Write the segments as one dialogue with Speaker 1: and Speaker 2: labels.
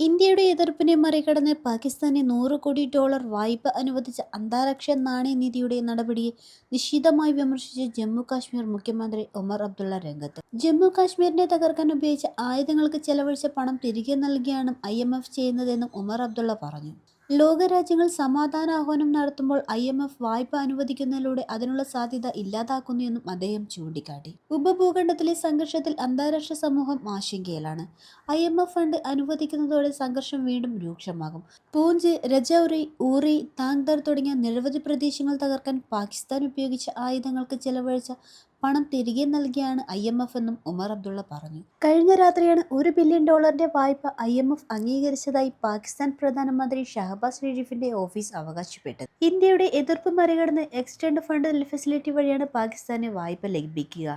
Speaker 1: ഇന്ത്യയുടെ എതിർപ്പിനെ മറികടന്ന് പാകിസ്ഥാന് നൂറ് കോടി ഡോളർ വായ്പ അനുവദിച്ച അന്താരാഷ്ട്ര നാണയനിധിയുടെ നടപടിയെ നിശിതമായി വിമർശിച്ച് ജമ്മു കാശ്മീർ മുഖ്യമന്ത്രി ഉമർ അബ്ദുള്ള രംഗത്ത്. ജമ്മു കാശ്മീരിനെ തകർക്കാൻ ഉപയോഗിച്ച ആയുധങ്ങൾക്ക് ചെലവഴിച്ച പണം തിരികെ നൽകിയാണ് ഐ ചെയ്യുന്നതെന്നും ഉമർ അബ്ദുള്ള പറഞ്ഞു. ലോകരാജ്യങ്ങൾ സമാധാനാഹ്വാനം നടത്തുമ്പോൾ ഐ എം എഫ് വായ്പ അനുവദിക്കുന്നതിലൂടെ അതിനുള്ള സാധ്യത ഇല്ലാതാക്കുന്നു എന്നും അദ്ദേഹം ചൂണ്ടിക്കാട്ടി. ഉപഭൂഖണ്ഡത്തിലെ സംഘർഷത്തിൽ അന്താരാഷ്ട്ര സമൂഹം ആശങ്കയിലാണ്. ഐ എം എഫ് ഫണ്ട് അനുവദിക്കുന്നതോടെ സംഘർഷം വീണ്ടും രൂക്ഷമാകും. പൂഞ്ച് രജൌറി ഊറി താങ്ദർ തുടങ്ങിയ നിരവധി പ്രദേശങ്ങൾ തകർക്കാൻ പാകിസ്ഥാൻ ഉപയോഗിച്ച ആയുധങ്ങൾക്ക് ചെലവഴിച്ച പണം തിരികെ നൽകിയാണ് ഐ എം എഫ് എന്നും ഉമർ അബ്ദുള്ള പറഞ്ഞു. കഴിഞ്ഞ രാത്രിയാണ് ഒരു ബില്യൺ ഡോളറിന്റെ വായ്പ ഐ എം എഫ് അംഗീകരിച്ചതായി പാകിസ്ഥാൻ പ്രധാനമന്ത്രി ഷഹബാസ് ഷെരീഫിന്റെ ഓഫീസ് അവകാശപ്പെട്ടത്. ഇന്ത്യയുടെ എതിർപ്പ് മറികടന്ന് എക്സ്റ്റൻഡ് ഫണ്ട് ഫെസിലിറ്റി വഴിയാണ് പാകിസ്ഥാന് വായ്പ ലഭിക്കുക.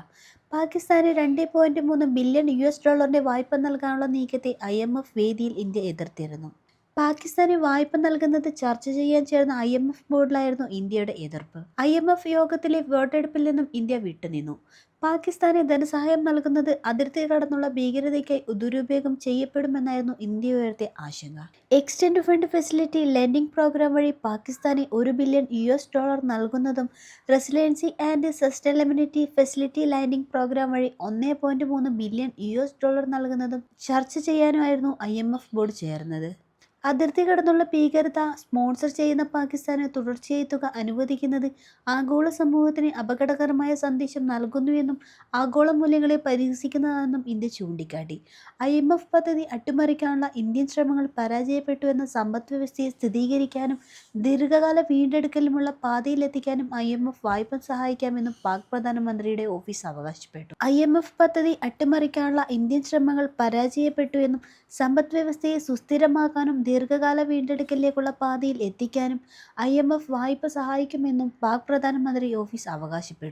Speaker 1: പാകിസ്ഥാന് രണ്ട് പോയിന്റ് മൂന്ന് ബില്യൺ യു എസ് ഡോളറിന്റെ വായ്പ നൽകാനുള്ള നീക്കത്തെ ഐ എം എഫ് വേദിയിൽ ഇന്ത്യ എതിർത്തിരുന്നു. പാകിസ്ഥാന് വായ്പ നൽകുന്നത് ചർച്ച ചെയ്യാൻ ചേർന്ന ഐ എം എഫ് ബോർഡിലായിരുന്നു ഇന്ത്യയുടെ എതിർപ്പ്. ഐ എം എഫ് യോഗത്തിലെ വോട്ടെടുപ്പിൽ നിന്നും ഇന്ത്യ വിട്ടുനിന്നു. പാകിസ്ഥാന് ധനസഹായം നൽകുന്നത് അതിർത്തി കടന്നുള്ള ഭീകരതയ്ക്കായി ദുരുപയോഗം ചെയ്യപ്പെടുമെന്നായിരുന്നു ഇന്ത്യ ഉയർത്തിയ ആശങ്ക. Extend fund facility lending program വഴി പാകിസ്ഥാനെ ഒരു ബില്യൺ യു എസ് ഡോളർ നൽകുന്നതും resiliency and sustainability facility landing program വഴി ഒന്നേ പോയിന്റ് മൂന്ന് ബില്യൺ യു എസ് ഡോളർ നൽകുന്നതും ചർച്ച ചെയ്യാനുമായിരുന്നു ഐ എം എഫ് ബോർഡ് ചേർന്നത്. അതിർത്തി കടന്നുള്ള ഭീകരത സ്പോൺസർ ചെയ്യുന്ന പാകിസ്ഥാന് തുടർച്ചയായി തുക അനുവദിക്കുന്നത് ആഗോള സമൂഹത്തിന് അപകടകരമായ സന്ദേശം നൽകുന്നുവെന്നും ആഗോള മൂല്യങ്ങളെ പരിഹസിക്കുന്നതാണെന്നും ഇന്ത്യ ചൂണ്ടിക്കാട്ടി. ഐ എം എഫ് പദ്ധതി അട്ടിമറിക്കാനുള്ള ഇന്ത്യൻ ശ്രമങ്ങൾ പരാജയപ്പെട്ടുവെന്ന സമ്പദ് വ്യവസ്ഥയെ സ്ഥിരീകരിക്കാനും ദീർഘകാല വീണ്ടെടുക്കലുമുള്ള പാതയിലെത്തിക്കാനും ഐ എം എഫ് വായ്പ സഹായിക്കാമെന്നും പാക് പ്രധാനമന്ത്രിയുടെ ഓഫീസ് അവകാശപ്പെട്ടു. ഐ എം എഫ് പദ്ധതി അട്ടിമറിക്കാനുള്ള ഇന്ത്യൻ ശ്രമങ്ങൾ പരാജയപ്പെട്ടുവെന്നും സമ്പദ് വ്യവസ്ഥയെ സുസ്ഥിരമാക്കാനും ദീർഘകാല വീണ്ടെടുക്കലിലേക്കുള്ള പാതയിൽ എത്തിക്കാനും ഐ എം എഫ് വായ്പ സഹായിക്കുമെന്നും പാക് പ്രധാനമന്ത്രി ഓഫീസ് അവകാശപ്പെട്ടു.